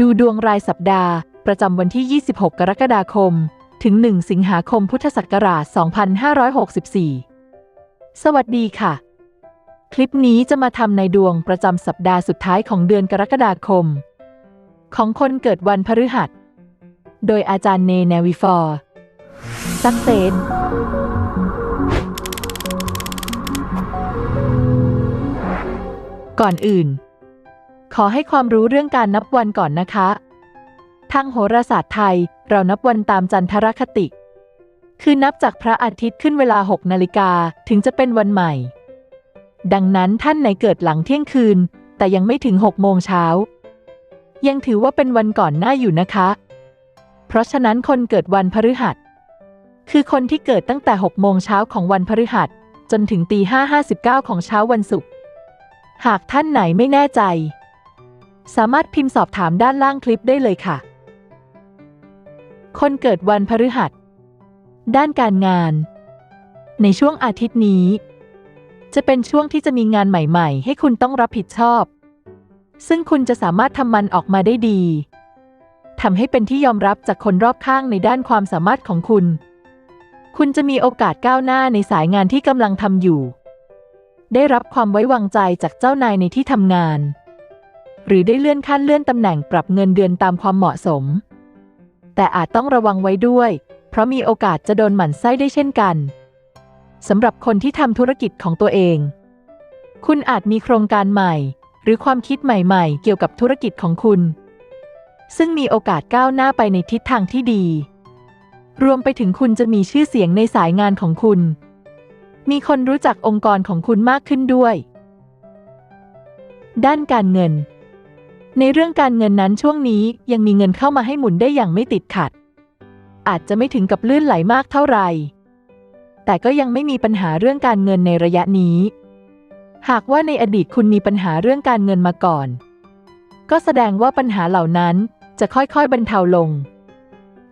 ดูดวงรายสัปดาห์ ประจำวันที่ 26 กรกฎาคม ถึง 1 สิงหาคมพุทธศักราช 2564 สวัสดีค่ะ คลิปนี้จะมาทำในดวงประจำสัปดาห์สุดท้ายของเดือนกรกฎาคม ของคนเกิดวันพฤหัส โดยอาจารย์เนแนวิฟอร์ซักเซนก่อนอื่น ขอให้ความรู้เรื่องการนับวันก่อนนะคะ ทางโหราศาสตร์ไทย เรานับวันตามจันทรคติ คือนับจากพระอาทิตย์ขึ้นเวลา 6 นาฬิกาถึงจะเป็นวันใหม่ ดังนั้นท่านไหนเกิดหลังเที่ยงคืน แต่ยังไม่ถึง 6 โมงเช้า ยังถือว่าเป็นวันก่อนหน้าอยู่นะคะ เพราะฉะนั้นคนเกิดวันพฤหัส คือคนที่เกิดตั้งแต่ 6 โมงเช้าของวันพฤหัส จนถึงตี5 59 ของเช้าวันศุกร์ หากท่านไหนไม่แน่ใจ สามารถพิมพ์สอบถามด้านล่างคลิปได้เลยค่ะ คนเกิดวันพฤหัส ด้านการงาน ในช่วงอาทิตย์นี้ จะเป็นช่วงที่จะมีงานใหม่ๆ ให้คุณต้องรับผิดชอบ ซึ่งคุณจะสามารถทำมันออกมาได้ดีทำให้เป็นที่ยอมรับจากคนรอบข้างในด้านความสามารถของคุณ คุณจะมีโอกาสก้าวหน้าในสายงานที่กำลังทำอยู่ ได้รับความไว้วางใจจากเจ้านายในที่ทำงาน หรือได้เลื่อนขั้นเลื่อนตำแหน่งปรับเงินเดือนตามความเหมาะสม แต่อาจต้องระวังไว้ด้วย เพราะมีโอกาสจะโดนหมั่นไส้ได้เช่นกันสำหรับคนที่ทำธุรกิจของตัวเอง คุณอาจมีโครงการใหม่ หรือความคิดใหม่ๆ เกี่ยวกับธุรกิจของคุณ ซึ่งมีโอกาสก้าวหน้าไปในทิศทางที่ดี รวมไปถึงคุณจะมีชื่อเสียงในสายงานของคุณ มีคนรู้จักองค์กรของคุณมากขึ้นด้วย ด้านการเงิน ในเรื่องการเงินนั้นช่วงนี้ยังมีเงินเข้ามาให้หมุนได้อย่างไม่ติดขัด อาจจะไม่ถึงกับลื่นไหลมากเท่าไหร่ แต่ก็ยังไม่มีปัญหาเรื่องการเงินในระยะนี้ หากว่าในอดีตคุณมีปัญหาเรื่องการเงินมาก่อน ก็แสดงว่าปัญหาเหล่านั้นจะค่อยๆบรรเทาลง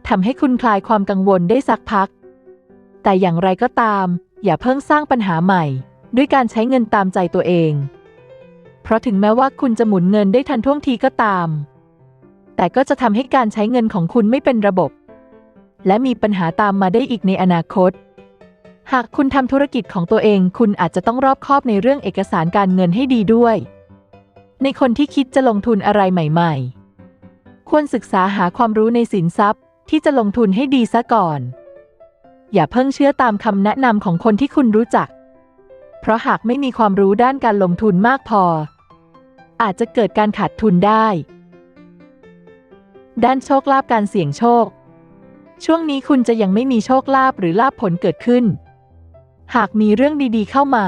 ทำให้คุณคลายความกังวลได้สักพัก แต่อย่างไรก็ตาม อย่าเพิ่งสร้างปัญหาใหม่ ด้วยการใช้เงินตามใจตัวเอง เพราะถึงแม้ว่าคุณจะหมุนเงินได้ทันท่วงทีก็ตาม แต่ก็จะทำให้การใช้เงินของคุณไม่เป็นระบบ และมีปัญหาตามมาได้อีกในอนาคต หากคุณทำธุรกิจของตัวเอง คุณอาจจะต้องรอบคอบในเรื่องเอกสารการเงินให้ดีด้วย ในคนที่คิดจะลงทุนอะไรใหม่ ๆ ควรศึกษาหาความรู้ในสินทรัพย์ ที่จะลงทุนให้ดีซะก่อน อย่าเพิ่งเชื่อตามคำแนะนำของคนที่คุณรู้จัก เพราะหากไม่มีความรู้ด้านการลงทุนมากพอ อาจจะเกิดการขาดทุนได้ ด้านโชคลาภการเสี่ยงโชค ช่วงนี้คุณจะยังไม่มีโชคลาภหรือลาภผลเกิดขึ้น หากมีเรื่องดีๆเข้ามา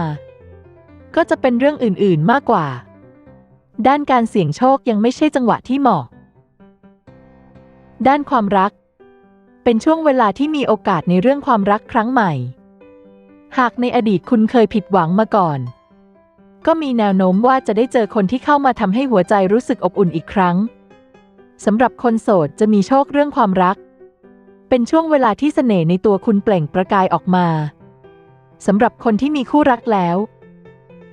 ก็จะเป็นเรื่องอื่นๆมากกว่า ด้านการเสี่ยงโชคยังไม่ใช่จังหวะที่เหมาะ ด้านความรัก เป็นช่วงเวลาที่มีโอกาสในเรื่องความรักครั้งใหม่ หากในอดีตคุณเคยผิดหวังมาก่อน ก็มีแนวโน้มว่าจะได้เจอคนที่เข้ามาทำให้หัวใจรู้สึกอบอุ่นอีกครั้งสำหรับคนโสดจะมีโชคเรื่องความรัก เป็นช่วงเวลาที่เสน่ห์ในตัวคุณเปล่งประกายออกมาสำหรับคนที่มีคู่รักแล้ว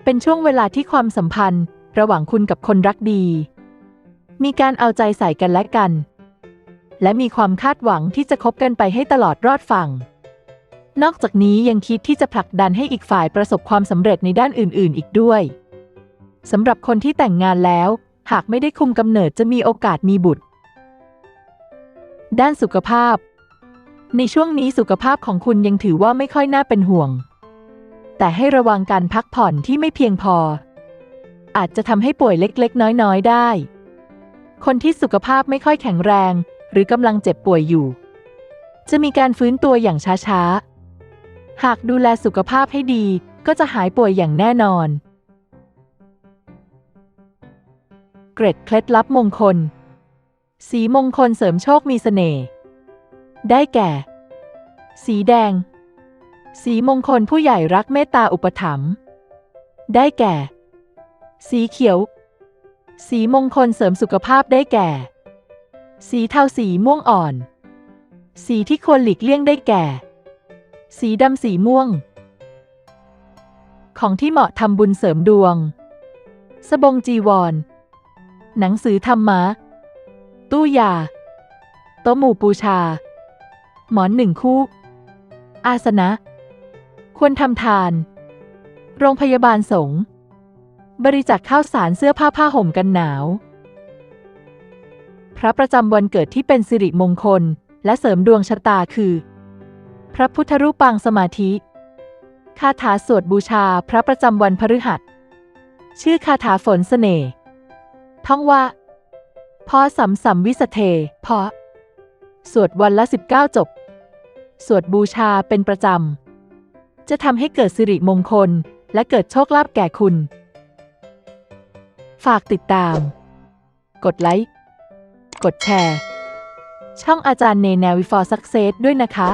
เป็นช่วงเวลาที่ความสัมพันธ์ ระหว่างคุณกับคนรักดี มีการเอาใจใส่กันและกัน และมีความคาดหวังที่จะคบกันไปให้ตลอดรอดฝั่ง นอกจากนี้ยังคิดที่จะผลักดันให้อีกฝ่ายประสบความสำเร็จในด้านอื่น ๆ อีกด้วยสำหรับคนที่แต่งงานแล้ว หากไม่ได้คุมกำเนิดจะมีโอกาสมีบุตร ด้านสุขภาพ ในช่วงนี้สุขภาพของคุณยังถือว่าไม่ค่อยน่าเป็นห่วง แต่ให้ระวังการพักผ่อนที่ไม่เพียงพอ อาจจะทำให้ป่วยเล็กๆ น้อยๆ ได้ คนที่สุขภาพไม่ค่อยแข็งแรง หรือกำลังเจ็บป่วยอยู่ จะมีการฟื้นตัวอย่างช้าๆ หากดูแลสุขภาพให้ดีก็จะหายป่วยอย่างแน่นอน เกร็ดเคล็ดลับมงคล สีมงคลเสริมโชคมีเสน่ห์ ได้แก่ สีแดง สีมงคลผู้ใหญ่รักเมตตาอุปถัมภ์ ได้แก่ สีเขียว สีมงคลเสริมสุขภาพได้แก่ สีเทาสีม่วงอ่อน สีที่ควรหลีกเลี่ยงได้แก่ สีดำสีม่วง ของที่เหมาะทำบุญเสริมดวง สบงจีวร หนังสือธรรมะ ตู้ยา โต๊ะหมู่ปูชา หมอนหนึ่งคู่ อาสนะ ควรทำทาน โรงพยาบาลสงฆ์บริจาคข้าวสารเสื้อผ้าผ้าห่มกันหนาว พระประจำวันเกิดที่เป็นสิริมงคล และเสริมดวงชะตาคือ พระพุทธรูปปางสมาธิ คาถาสวดบูชาพระประจำวันพฤหัส ชื่อคาถาฝนเสน่ห์ท่องว่า พอสัมสัมวิสเท พอ สวดวันละ19จบ สวดบูชาเป็นประจำ จะทำให้เกิดสิริมงคลและเกิดโชคลาภแก่คุณ ฝากติดตาม กดไลค์ กดแชร์ ช่องอาจารย์เนแนวิฟอร์ซักเซสด้วยนะคะ